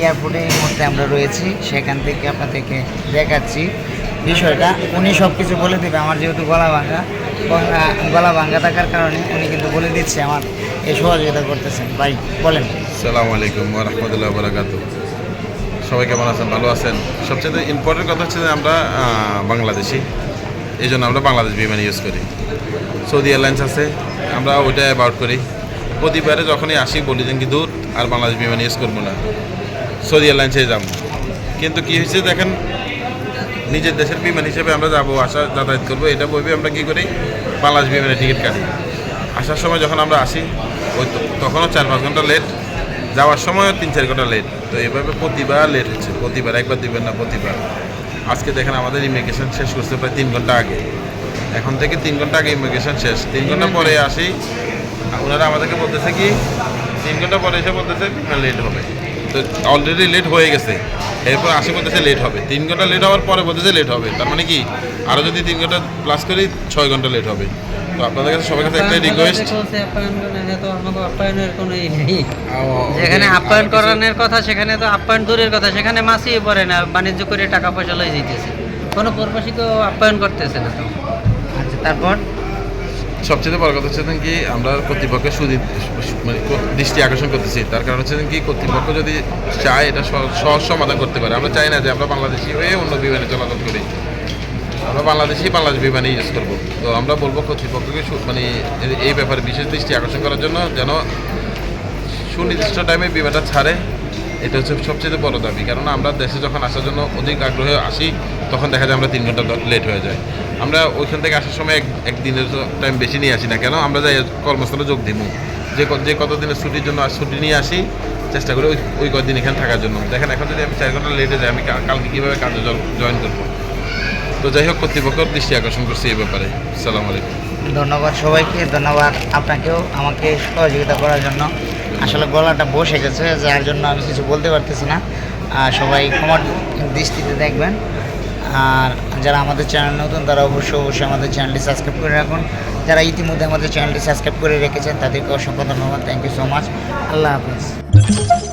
এয়ারপোর্টে এই মুহূর্তে আমরা রয়েছি। সেখান থেকে আপনাদেরকে দেখাচ্ছি বিষয়টা। উনি সব কিছু বলে দেবে, আমার যেহেতু গলা ভাঙা। গলা ভাঙা থাকার কারণে উনি কিন্তু বলে দিচ্ছে, আমার এই সহযোগিতা করতেছেন। ভাই, বলেন। সালাম আলাইকুম রহমতুল্লাহ বারাকাতু সবাই কেমন আছেন? ভালো আছেন? সবচেয়ে ইম্পর্টেন্ট কথা হচ্ছে যে আমরা বাংলাদেশি। এই জন্য আমরা বাংলাদেশ বিমান ইউজ করি। সৌদি এয়ারলাইন্স আছে, আমরা ওইটা অ্যাবাউট করি। প্রতিবারে যখনই আসি, বলি যে কি দূর, আর বাংলাদেশ বিমান ইউজ করব না। সৌদি এয়ারলাইন্সে যাব। কিন্তু কি হয়েছে দেখেন, নিজের দেশের বিমান হিসেবে আমরা যাব আসা যাতায়াত করব, এটা বলবে আমরা কী করি? বাংলাদেশ বিমানের টিকিট কাটি। আসার সময় যখন আমরা আসি, ওই তখনও চার পাঁচ ঘণ্টা লেট যাওয়ার সময়ও তিন চার ঘণ্টা লেট তো এইভাবে প্রতিবার লেট হচ্ছে, প্রতিবার একবার দিবেন না, প্রতিবার। আজকে দেখেন আমাদের ইমিগ্রেশন শেষ করছে প্রায় তিন ঘণ্টা আগে। এখন থেকে তিন ঘণ্টা আগে ইমিগ্রেশন শেষ। তিন ঘণ্টা পরে আসি, ওনারা আমাদেরকে বলতেছে কি, তিন ঘণ্টা পরে এসে বলতেছে লেট হবে। তো অলরেডি লেট হয়ে গেছে। এরপর আসে বলতেছে লেট হবে। তিন ঘণ্টা লেট হওয়ার পরে বলতেছে লেট হবে। তার মানে কি? আরও যদি তিন ঘণ্টা প্লাস করি ছয় ঘণ্টা লেট হবে। তো আপনাদের কাছে সবার কাছে একটাই রিকোয়েস্ট যেখানে আপ্যায়ন করানোর কথা সেখানে তো আপ্যায়ন দূরের কথা। সেখানে মাসিয়ে পড়ে না বাণিজ্য করে টাকা পয়সা লয়ে যেতেছে কোনো প্রবাসী তো আপ্যায়ন করতেছে না তো। আচ্ছা তারপর? সবচেয়ে বড় কথা হচ্ছে কি, আমরা কর্তৃপক্ষের সুদি মানে দৃষ্টি আকর্ষণ করতেছি। তার কারণ হচ্ছে কি, কর্তৃপক্ষ যদি চায় এটা সহজ সমাধান করতে পারে। আমরা চাই না যে আমরা বাংলাদেশি হয়ে অন্য বিমানে চলাচল করি। আমরা বাংলাদেশি, বাংলাদেশ বিমানে ইউজ করব। তো আমরা বলব কর্তৃপক্ষকে মানে এই ব্যাপারে বিশেষ দৃষ্টি আকর্ষণ করার জন্য যেন সুনির্দিষ্ট টাইমে বিমানটা ছাড়ে। এটা হচ্ছে সবচেয়ে বড় দাবি। কারণ আমরা দেশে যখন আসার জন্য অধিক আগ্রহে আসি, তখন দেখা যায় আমরা তিন ঘণ্টা লেট হয়ে যায় আমরা ওইখান থেকে আসার সময় এক একদিনের টাইম বেশি নিয়ে আসি না। কেন? আমরা যাই কর্মস্থলে যোগ দিমু যে যে কতদিনের ছুটির জন্য ছুটি নিয়ে আসি, চেষ্টা করি ওই ওই কদিন এখানে থাকার জন্য। দেখেন, এখন যদি আমি চার ঘণ্টা লেটে যাই, আমি কালকে কীভাবে কাজে জয়েন করব? তো যাই হোক কর্তৃপক্ষ দৃষ্টি আকর্ষণ করছি এই ব্যাপারে। সালাম আলাইকুম। ধন্যবাদ সবাইকে, ধন্যবাদ আপনাকেও, আমাকে সহযোগিতা করার জন্য। আসলে গলাটা বসে গেছে, যার জন্য আমি কিছু বলতে পারতেছি না। সবাই ক্ষমার দৃষ্টিতে দেখবেন। আর যারা আমাদের চ্যানেল নতুন, তারা অবশ্যই অবশ্যই আমাদের চ্যানেলটি সাবস্ক্রাইব করে রাখুন। যারা ইতিমধ্যে আমাদের চ্যানেলটি সাবস্ক্রাইব করে রেখেছেন, তাদেরকে অসংখ্য ধন্যবাদ। থ্যাংক ইউ সো মাচ আল্লাহ হাফিজ।